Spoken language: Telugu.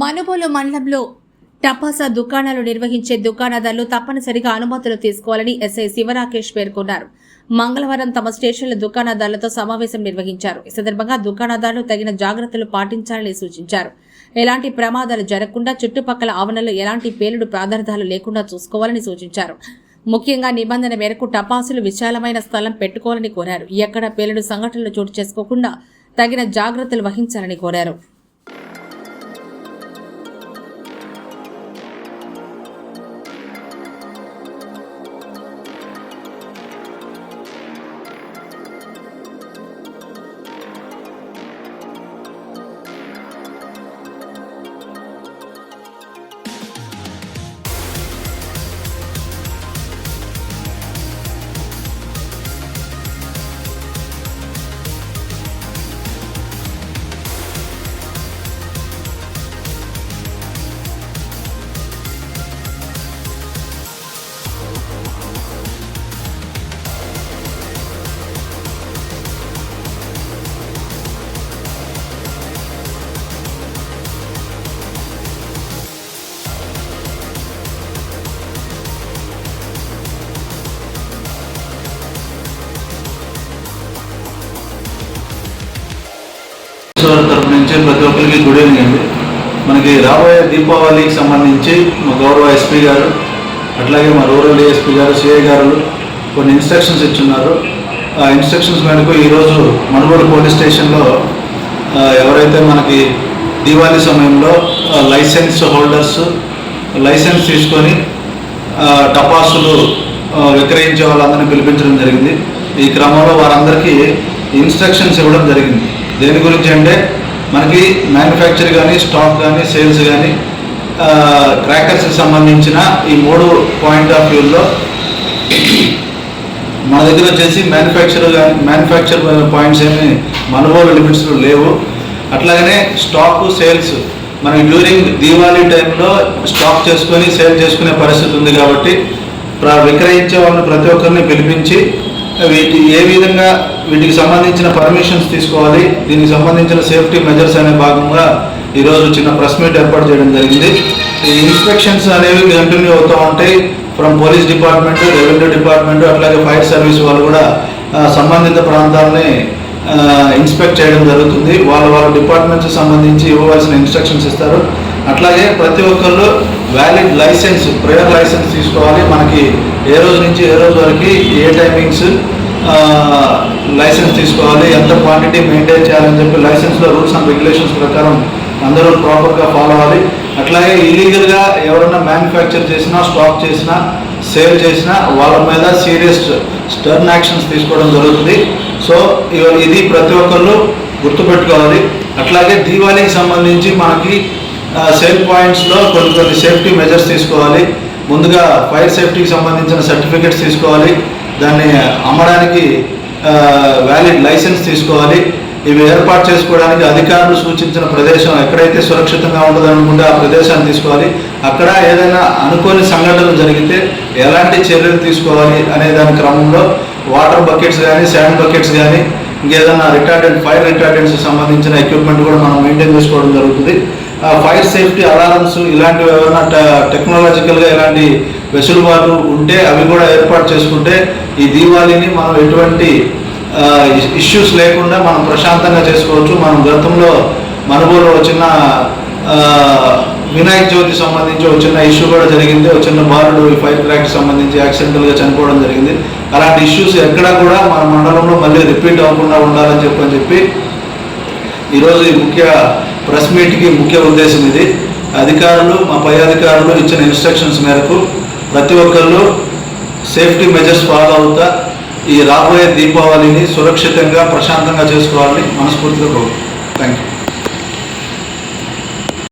మనుబోలు మండలంలో టపాసా దుకాణాలు నిర్వహించే దుకాణదారులు తప్పనిసరిగా అనుమతులు తీసుకోవాలని ఎస్ఐ శివరాకేష్ పేర్కొన్నారు. మంగళవారం తమ స్టేషన్ల దుకాణదారులతో సమావేశం నిర్వహించారు. ఈ సందర్భంగా దుకాణదారులు తగిన జాగ్రత్తలు పాటించాలని సూచించారు. ఎలాంటి ప్రమాదాలు జరగకుండా చుట్టుపక్కల ఆవరణలో ఎలాంటి పేలుడు పదార్థాలు లేకుండా చూసుకోవాలని సూచించారు. ముఖ్యంగా నిబంధన మేరకు టపాసులు విశాలమైన స్థలం పెట్టుకోవాలని కోరారు. ఎక్కడ పేలుడు సంఘటనలు చోటు చేసుకోకుండా తగిన జాగ్రత్తలు వహించాలని కోరారు. మనకి రాబోయే దీపావళికి సంబంధించి మా గౌరవ ఎస్పీ గారు అట్లాగే మా రూరల్ ఏఎస్పీ గారు సిఐ గారు కొన్ని ఇన్స్ట్రక్షన్స్ ఇచ్చున్నారు. ఆ ఇన్స్ట్రక్షన్స్ మేరకు ఈరోజు మనుగోడు పోలీస్ స్టేషన్లో ఎవరైతే మనకి దీపావళి సమయంలో లైసెన్స్ హోల్డర్స్ లైసెన్స్ తీసుకొని టపాసులు విక్రయించే వాళ్ళందరినీ పిలిపించడం జరిగింది. ఈ క్రమంలో వారందరికీ ఇన్స్ట్రక్షన్స్ ఇవ్వడం జరిగింది. దేని గురించి అంటే మనకి మ్యానుఫ్యాక్చర్ కానీ స్టాక్ కానీ సేల్స్ కానీ క్రాకర్స్కి సంబంధించిన ఈ మూడు పాయింట్ ఆఫ్ వ్యూలో మన దగ్గర వచ్చేసి మ్యానుఫ్యాక్చర్ మ్యానుఫ్యాక్చర్ పాయింట్స్ ఏమి మనబోలు లిమిట్స్లో లేవు. అట్లాగనే స్టాక్ సేల్స్ మనం డ్యూరింగ్ దీవాళీ టైంలో స్టాక్ చేసుకొని సేల్ చేసుకునే పరిస్థితి ఉంది కాబట్టి ప్ర- విక్రయించే వాళ్ళని ప్రతి ఒక్కరిని పిలిపించి వీటి ఏ విధంగా వీటికి సంబంధించిన పర్మిషన్స్ తీసుకోవాలి. దీనికి సంబంధించిన సేఫ్టీ మెజర్స్ అనే భాగంగా ఈరోజు చిన్న ప్రెస్ మీట్ ఏర్పాటు చేయడం జరిగింది. ఈ ఇన్స్పెక్షన్స్ అనేవి కంటిన్యూ అవుతూ ఉంటాయి. From police department revenue department అట్లాగే ఫైర్ సర్వీస్ వాళ్ళు కూడా సంబంధిత ప్రాంతాలని ఇన్స్పెక్ట్ చేయడం జరుగుతుంది. వాళ్ళ వాళ్ళ డిపార్ట్మెంట్స్ సంబంధించి ఇవ్వవలసిన ఇన్స్ట్రక్షన్స్ ఇస్తారు. అట్లాగే ప్రతి ఒక్కళ్ళు వ్యాలిడ్ లైసెన్స్ ప్రేయర్ లైసెన్స్ తీసుకోవాలి. మనకి ఏ రోజు నుంచి ఏ రోజు వరకు ఏ టైమింగ్స్ లైసెన్స్ తీసుకోవాలి ఎంత క్వాంటిటీ మెయింటైన్ చేయాలని చెప్పి లైసెన్స్లో రూల్స్ అండ్ రెగ్యులేషన్స్ ప్రకారం అందరూ ప్రాపర్గా ఫాలో అవ్వాలి. అట్లాగే ఇల్లీగల్గా ఎవరైనా మ్యానుఫ్యాక్చర్ చేసినా స్టాక్ చేసినా సేల్ చేసినా వాళ్ళ మీద సీరియస్ స్టర్న్ యాక్షన్స్ తీసుకోవడం జరుగుతుంది. సో ఇది ప్రతి ఒక్కళ్ళు గుర్తుపెట్టుకోవాలి. అట్లాగే దీవాళీకి సంబంధించి మనకి సేల్ పాయింట్స్లో కొన్ని కొన్ని సేఫ్టీ మెజర్స్ తీసుకోవాలి. ముందుగా ఫైర్ సేఫ్టీకి సంబంధించిన సర్టిఫికెట్స్ తీసుకోవాలి. దాన్ని అమ్మడానికి వ్యాలిడ్ లైసెన్స్ తీసుకోవాలి. ఇవి ఏర్పాటు చేసుకోవడానికి అధికారులు సూచించిన ప్రదేశం ఎక్కడైతే సురక్షితంగా ఉండదు అనుకుంటే ఆ ప్రదేశాన్ని తీసుకోవాలి. అక్కడ ఏదైనా అనుకోని సంఘటనలు జరిగితే ఎలాంటి చర్యలు తీసుకోవాలి అనే దాని క్రమంలో వాటర్ బకెట్స్ కానీ శాండ్ బకెట్స్ కానీ ఇంకేదైనా రిటార్డెంట్ ఫైర్ రిటార్డెంట్స్ సంబంధించిన ఎక్విప్మెంట్ కూడా మనం మెయింటైన్ చేసుకోవడం జరుగుతుంది. ఆ ఫైర్ సేఫ్టీ అలారమ్స్ ఇలాంటివి ఏమైనా టెక్నాలజికల్గా ఇలాంటి వెసులుబాటు ఉంటే అవి కూడా ఏర్పాటు చేసుకుంటే ఈ దీవాళిని మనం ఎటువంటి ఇష్యూస్ లేకుండా మనం ప్రశాంతంగా చేసుకోవచ్చు. మనం గతంలో మనుగోలో చిన్న వినాయక చవితి సంబంధించి ఒక చిన్న ఇష్యూ కూడా జరిగింది. ఒక చిన్న బాలుడు ఈ ఫైర్ క్రాక్ సంబంధించి యాక్సిడెంటల్గా చనిపోవడం జరిగింది. అలాంటి ఇష్యూస్ ఎక్కడా కూడా మన మండలంలో మళ్ళీ రిపీట్ అవ్వకుండా ఉండాలని చెప్పని చెప్పి ఈరోజు ఈ ముఖ్య ప్రెస్ మీట్కి ముఖ్య ఉద్దేశం ఇది. అధికారులు మా పై అధికారులు ఇచ్చిన ఇన్స్ట్రక్షన్స్ మేరకు ప్రతి ఒక్కళ్ళు సేఫ్టీ మెజర్స్ ఫాలో అవుతా ఈ రాబోయే దీపావళిని సురక్షితంగా ప్రశాంతంగా చేసుకోవాలని మనస్ఫూర్తిగా కోరు థ్యాంక్ యూ